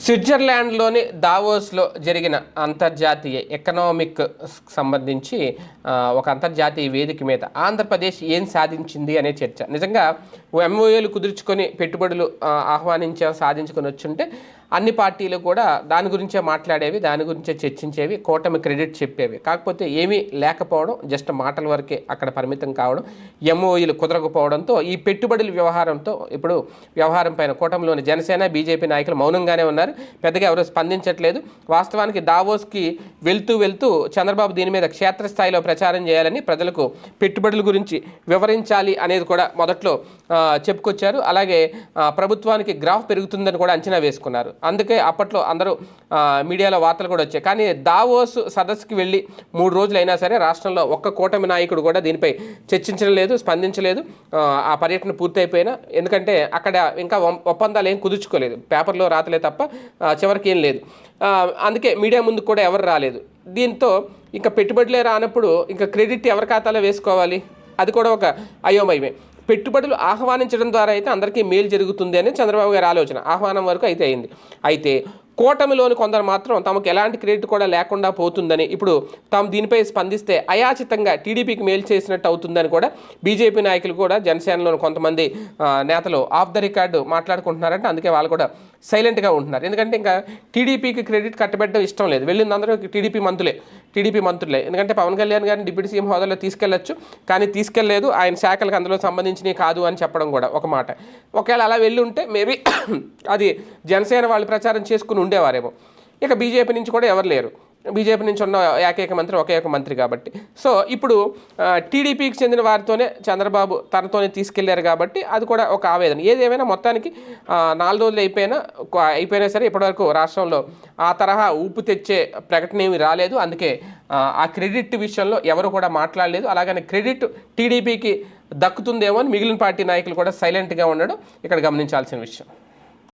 స్విట్జర్లాండ్లోని దావోస్లో జరిగిన అంతర్జాతీయ ఎకనామిక్ సంబంధించి ఒక అంతర్జాతీయ వేదిక మీద ఆంధ్రప్రదేశ్ ఏం సాధించింది అనే చర్చ. నిజంగా ఎంఓఏలు కుదుర్చుకొని పెట్టుబడులు ఆ, ఆహ్వానించాం సాధించుకొని వచ్చుంటే అన్ని పార్టీలు కూడా దాని గురించే మాట్లాడేవి దాని గురించే చర్చించేవి కూటమి క్రెడిట్ చెప్పేవి. కాకపోతే ఏమీ లేకపోవడం జస్ట్ మాటల వరకే అక్కడ పరిమితం కావడం ఎంఓఈలు కుదరకపోవడంతో ఈ పెట్టుబడుల వ్యవహారంతో ఇప్పుడు వ్యవహారం పైన కూటమిలోని జనసేన బీజేపీ నాయకులు మౌనంగానే ఉన్నారు. పెద్దగా ఎవరు స్పందించట్లేదు. వాస్తవానికి దావోస్కి వెళ్తూ వెళ్తూ చంద్రబాబు దీని మీద క్షేత్రస్థాయిలో ప్రచారం చేయాలని ప్రజలకు పెట్టుబడుల గురించి వివరించాలి అనేది కూడా మొదట్లో చెప్పుకొచ్చారు. అలాగే ప్రభుత్వానికి గ్రాఫ్ పెరుగుతుందని కూడా అంచనా వేసుకున్నారు. అందుకే అప్పట్లో అందరూ మీడియాలో వార్తలు కూడా వచ్చాయి. కానీ దావోస్ సదస్సుకి వెళ్ళి మూడు రోజులు అయినా సరే రాష్ట్రంలో ఒక్క కూటమి నాయకుడు కూడా దీనిపై చర్చించడం లేదు స్పందించలేదు. ఆ, పర్యటన పూర్తయిపోయినా. ఎందుకంటే అక్కడ ఇంకా ఒప్పందాలు ఏం కుదుర్చుకోలేదు. పేపర్లో రాతలే తప్ప చివరికి ఏం లేదు. అందుకే మీడియా ముందుకు కూడా ఎవరు రాలేదు. దీంతో ఇంకా పెట్టుబడులే రానప్పుడు ఇంకా క్రెడిట్ ఎవరి ఖాతాలో వేసుకోవాలి? అది కూడా ఒక అయోమయమే. పెట్టుబడులు ఆహ్వానించడం ద్వారా అయితే అందరికీ మేలు జరుగుతుంది అని చంద్రబాబు గారి ఆలోచన ఆహ్వానం వరకు అయితే అయింది. అయితే కూటమిలోని కొందరు మాత్రం తమకు ఎలాంటి క్రెడిట్ కూడా లేకుండా పోతుందని ఇప్పుడు తాము దీనిపై స్పందిస్తే అయాచితంగా టీడీపీకి మేలు చేసినట్టు అవుతుందని కూడా బీజేపీ నాయకులు కూడా జనసేనలోని కొంతమంది నేతలు ఆఫ్ ద రికార్డు మాట్లాడుకుంటున్నారంటే. అందుకే వాళ్ళు కూడా సైలెంట్గా ఉంటున్నారు. ఎందుకంటే ఇంకా టీడీపీకి క్రెడిట్ కట్టబెట్టడం ఇష్టం లేదు. వెళ్ళింది అందరూ టీడీపీ మంత్రులే టీడీపీ మంత్రులే. ఎందుకంటే పవన్ కళ్యాణ్ గారిని డిప్యూటీ సీఎం హోదాలో తీసుకెళ్ళొచ్చు కానీ తీసుకెళ్ళేదు ఆయన శాఖలకు అందులో సంబంధించినవి కాదు అని చెప్పడం కూడా ఒక మాట. ఒకవేళ అలా వెళ్ళి ఉంటే మేబీ అది జనసేన వాళ్ళు ప్రచారం చేసుకుని ఉండేవారేమో. ఇక బీజేపీ నుంచి కూడా ఎవరు లేరు. బీజేపీ నుంచి ఉన్న ఏకైక మంత్రి ఒకే ఒక మంత్రి కాబట్టి. సో ఇప్పుడు టీడీపీకి చెందిన వారితోనే చంద్రబాబు తనతోనే తీసుకెళ్ళారు కాబట్టి అది కూడా ఒక ఆవేదన. ఏదేమైనా మొత్తానికి నాలుగు రోజులు అయిపోయినా అయిపోయినా సరే ఇప్పటివరకు రాష్ట్రంలో ఆ తరహా ఊపు తెచ్చే ప్రకటన ఏమి రాలేదు. అందుకే ఆ, ఆ క్రెడిట్ విషయంలో ఎవరు కూడా మాట్లాడలేదు. అలాగని క్రెడిట్ టీడీపీకి దక్కుతుందేమో అని మిగిలిన పార్టీ నాయకులు కూడా సైలెంట్గా ఉండడం ఇక్కడ గమనించాల్సిన విషయం.